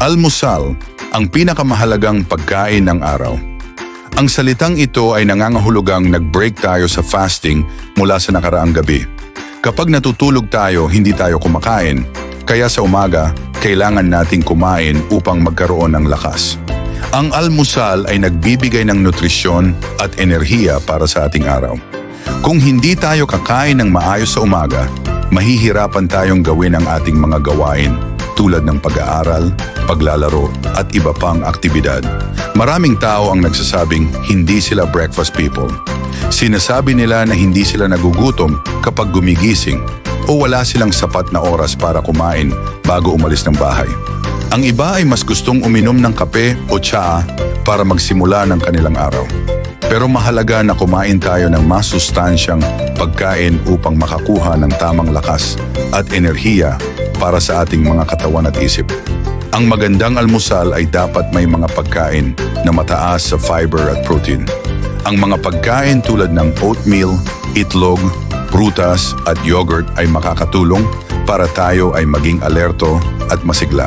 Almusal, ang pinakamahalagang pagkain ng araw. Ang salitang ito ay nangangahulugang nag-break tayo sa fasting mula sa nakaraang gabi. Kapag natutulog tayo, hindi tayo kumakain. Kaya sa umaga, kailangan nating kumain upang magkaroon ng lakas. Ang almusal ay nagbibigay ng nutrisyon at enerhiya para sa ating araw. Kung hindi tayo kakain ng maayos sa umaga, mahihirapan tayong gawin ang ating mga gawain tulad ng pag-aaral, paglalaro at iba pang aktibidad. Maraming tao ang nagsasabing hindi sila breakfast people. Sinasabi nila na hindi sila nagugutom kapag gumigising o wala silang sapat na oras para kumain bago umalis ng bahay. Ang iba ay mas gustong uminom ng kape o tsaa para magsimula ng kanilang araw. Pero mahalaga na kumain tayo ng masustansyang pagkain upang makakuha ng tamang lakas at enerhiya para sa ating mga katawan at isip. Ang magandang almusal ay dapat may mga pagkain na mataas sa fiber at protein. Ang mga pagkain tulad ng oatmeal, itlog, prutas at yogurt ay makakatulong para tayo ay maging alerto at masigla.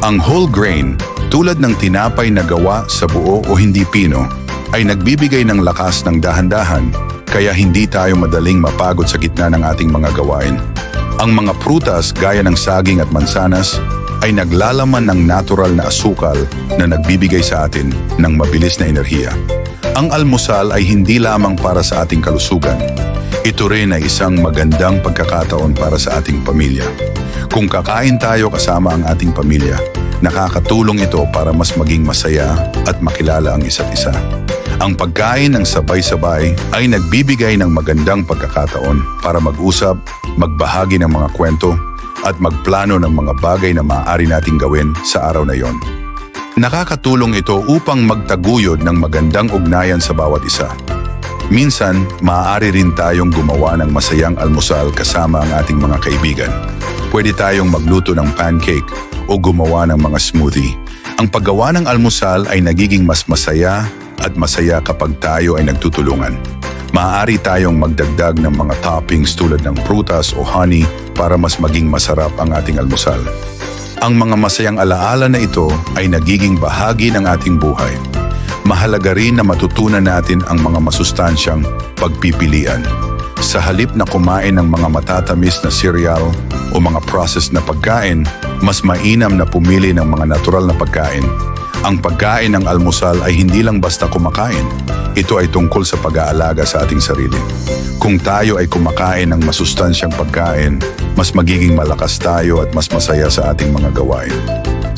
Ang whole grain, tulad ng tinapay na gawa sa buo o hindi pino, ay nagbibigay ng lakas ng dahan-dahan kaya hindi tayo madaling mapagod sa gitna ng ating mga gawain. Ang mga prutas gaya ng saging at mansanas ay naglalaman ng natural na asukal na nagbibigay sa atin ng mabilis na enerhiya. Ang almusal ay hindi lamang para sa ating kalusugan. Ito rin ay isang magandang pagkakataon para sa ating pamilya. Kung kakain tayo kasama ang ating pamilya, nakakatulong ito para mas maging masaya at makilala ang isa't isa. Ang pagkain ng sabay-sabay ay nagbibigay ng magandang pagkakataon para mag-usap, magbahagi ng mga kwento, at magplano ng mga bagay na maaari nating gawin sa araw na yon. Nakakatulong ito upang magtaguyod ng magandang ugnayan sa bawat isa. Minsan, maaari rin tayong gumawa ng masayang almusal kasama ang ating mga kaibigan. Pwede tayong magluto ng pancake o gumawa ng mga smoothie. Ang paggawa ng almusal ay nagiging mas masaya at masaya kapag tayo ay nagtutulungan. Maaari tayong magdagdag ng mga toppings tulad ng prutas o honey para mas maging masarap ang ating almusal. Ang mga masayang alaala na ito ay nagiging bahagi ng ating buhay. Mahalaga rin na matutunan natin ang mga masustansyang pagpipilian. Sa halip na kumain ng mga matatamis na cereal o mga processed na pagkain, mas mainam na pumili ng mga natural na pagkain. Ang pagkain ng almusal ay hindi lang basta kumakain. Ito ay tungkol sa pag-aalaga sa ating sarili. Kung tayo ay kumakain ng masustansyang pagkain, mas magiging malakas tayo at mas masaya sa ating mga gawain.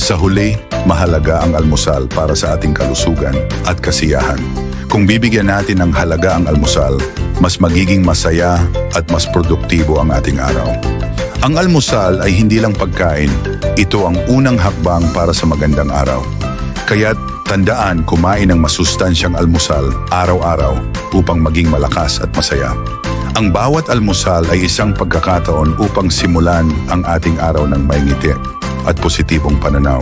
Sa huli, mahalaga ang almusal para sa ating kalusugan at kasiyahan. Kung bibigyan natin ng halaga ang almusal, mas magiging masaya at mas produktibo ang ating araw. Ang almusal ay hindi lang pagkain, ito ang unang hakbang para sa magandang araw. Kaya't tandaan kumain ng masustansyang almusal araw-araw upang maging malakas at masaya. Ang bawat almusal ay isang pagkakataon upang simulan ang ating araw ng may ngiti at positibong pananaw.